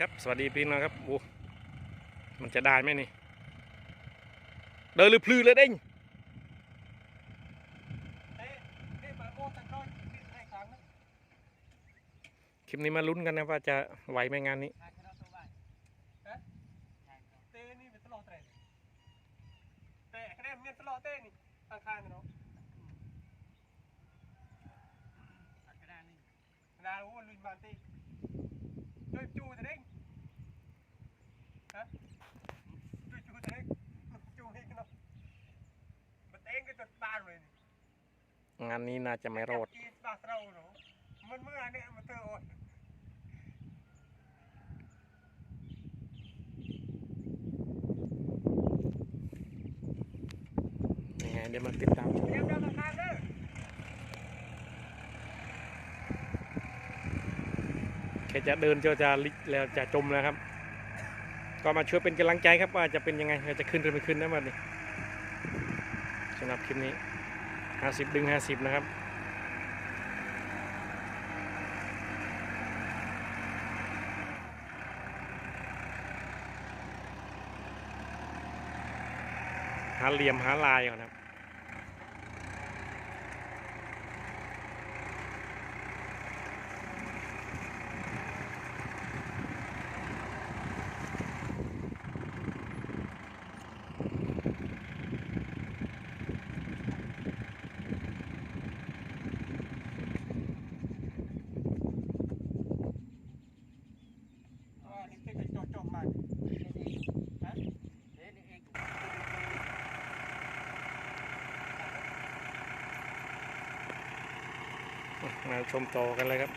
ครับ สวัสดีพี่น้องครับโอ้มันจะได้ไหมนี่ เดินหรือพลือเลยเด้งคริปนี้มาลุ้นกันนะว่าจะไหวไหมงานนี้ทาวบ้นฮะเต้นี่เป็นตลอดเตะเตะคะแนนเมียนตลอดเต้นี่ทางข้างๆนะเนาะอักกระดานนี่นารู้ว่าลุยบานตีช่วยจูจะเด้งฮะช่วยจูจะเด้งจูให้กันเนาะมันเอ งก็จะตายเลยนี่งานนี้น่าจะไม่รอดกีดบาสเราเนาะมันเมื่อเนี่ยมันเตอโอนยังไงเดี๋ยวมาติดตามชมเดี๋ยวเดินทางเด้อแค่จะเดินจะจะลิแล้วจะจมแล้วครับ ก็มาช่วยเป็นกำลังใจครับว่าจะเป็นยังไงเราจะขึ้นหรือไม่ขึ้นนะมันนี่ สำหรับคลิปนี้ 50 ดึง 50 นะครับหาเหลี่ยมหาลายก่อนครับ ว่านี่เป็นจอจอมากฮะ มาชมต่อกันเลยครับ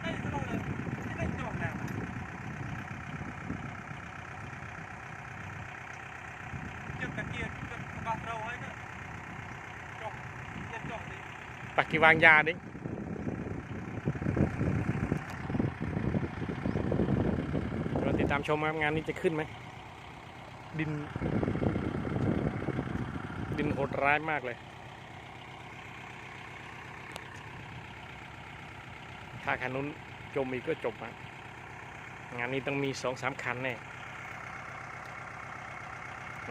ไอ้ตลอดตะเกียบเจ็บกระบะเราให้นจอมเงินจอมดิปักกีวางยาดิเรา ตามชมครับงานนี้จะขึ้นไหม ดิน ดินโหดร้ายมากเลยถ้าคันนู้นจมอีกก็จบอะงานนี้ต้องมีสองสามคันแน่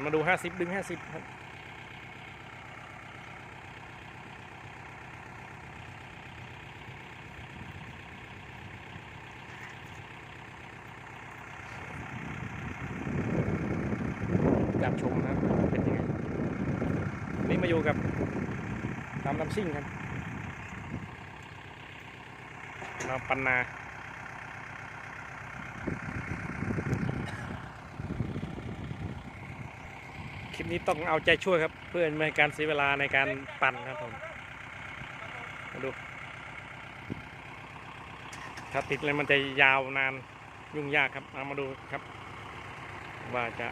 มาดูห้าสิบดึงห้าสิบครับ จับชมนะเป็นยังไงนี่มาอยู่กับตามลำซิ่งครับมาปันนาคลิปนี้ต้องเอาใจช่วยครับ เพื่อไม่ให้การเสียเวลาในการปั่นครับผมมาดูถ้าติดเลยมันจะยาวนานยุ่งยากครับเอามาดูครับ ว่าจะ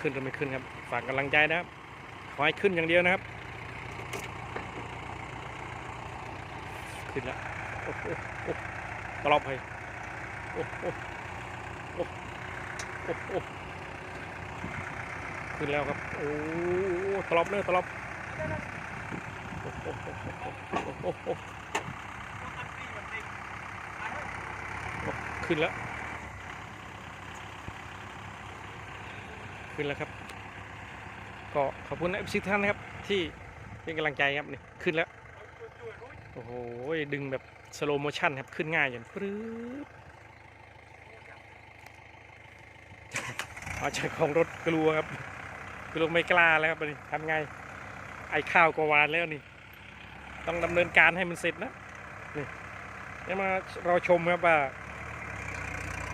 ขึ้นหรือไม่ขึ้นครับ ฝากกำลังใจนะครับ ขอให้ขึ้นอย่างเดียวนะครับ ขึ้นแล้วโอ้โหโอ้โหตลบให้โอ้โหโอ้โหโอ้โหขึ้นแล้วครับ โอ้ตลบเลยตลบโอ้โหโอ้โหขึ้นแล้ว ขึ้นแล้วครับ ก็ขอบคุณเอฟซีท่านนะครับ ที่เป็นกำลังใจครับนี่ขึ้นแล้ว โอ้โหดึงแบบสโลโมชั่นครับขึ้นง่ายอย่างปรื๊บอาจ้าของรถกลัวครับกลัวไม่กล้าแล้วครับนี่ทำไงไอ้ข้าวกวานแล้วนี่ ต้องดำเนินการให้มันเสร็จนะนี่เดี๋ยวมารอชมครับว่า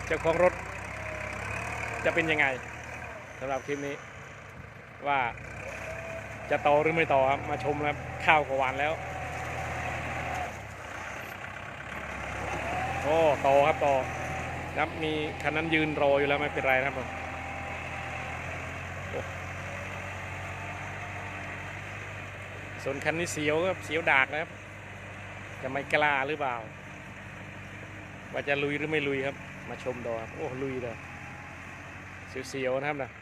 เจ้าของรถจะเป็นยังไง สำหรับคลิปนี้ ว่าจะต่อหรือไม่ต่อครับมาชมแล้วข้าวก็หวานแล้ว โอ้ต่อครับต่อครับมีคันนั้นยืนรออยู่แล้วไม่เป็นไรนะครับผมส่วนคันนี้เสียวครับเสียวดากนะครับ จะไม่กล้าหรือเปล่า ว่าจะลุยหรือไม่ลุยครับ มาชมดอครับโอ้ลุยเลยเสียวๆนะครับนะ โอ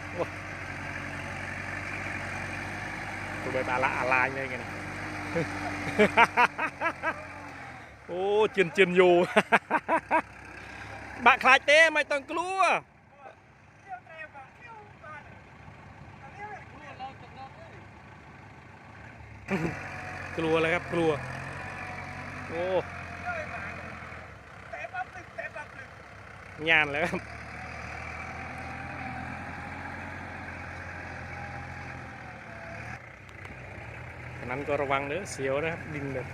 ้ ตัวแบบอาละอาลายเลยไงนะโอ้เจียนเจียนอยู่บะคลายเต้ไม่ต้องกลัวเที่ยวเตะแบบเที่ยวมาเนี่ยอันนี้ไม่กลัวเราจะนอนเอ้ยกลัวเลยครับกลัว โอ้เที่ยวไอ้หมาเนี่ยเตะปั๊บตึกเตะปั๊บตึกงานแล้วครับ นั้นก็ระวังเนื้อเสียวนะครับ ดินแบบ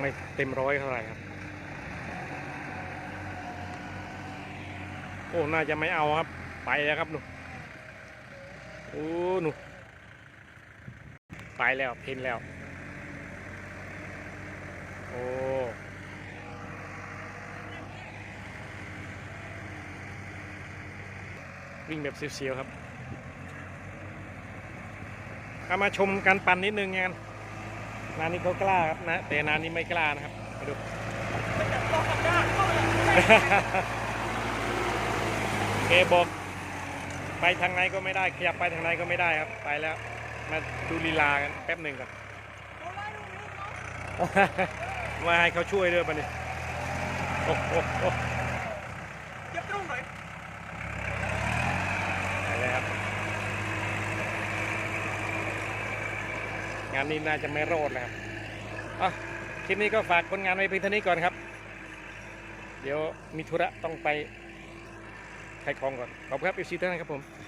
ไม่เต็มร้อยเท่าไหร่ครับ โอ้ น่าจะไม่เอาครับ ไปแล้วครับหนูโอ้หนูไปแล้วเพ้นแล้ว โอ้วิ่งแบบเสียวๆครับ เอามาชมการปั่นนิดนึงงานนานนี้เขากล้าครับนะ แต่นานนี้ไม่กล้านะครับมาดูมันจะตกกับด้านเข้าเลยเคบอกไปทางไหนก็ไม่ได้ ขยับไปทางไหนก็ไม่ได้ครับ ไปแล้ว มาดูลีลากันแป๊บหนึ่งก่อนโอ้ไล่ลูกนี้เนาะมาให้เขาช่วยด้วยปะเนี่ยโอ้โหโอ้โห เจ็บตรงไหน ไปแล้วครับานนี้น่าจะไม่รอดนะครับอะคลิปนี้ก็ฝากผลงานไว้เพียงเท่านี้ก่อนครับ เดี๋ยวมีธุระต้องไปขายของก่อนขอบคุณครับอีซีท่านครับผม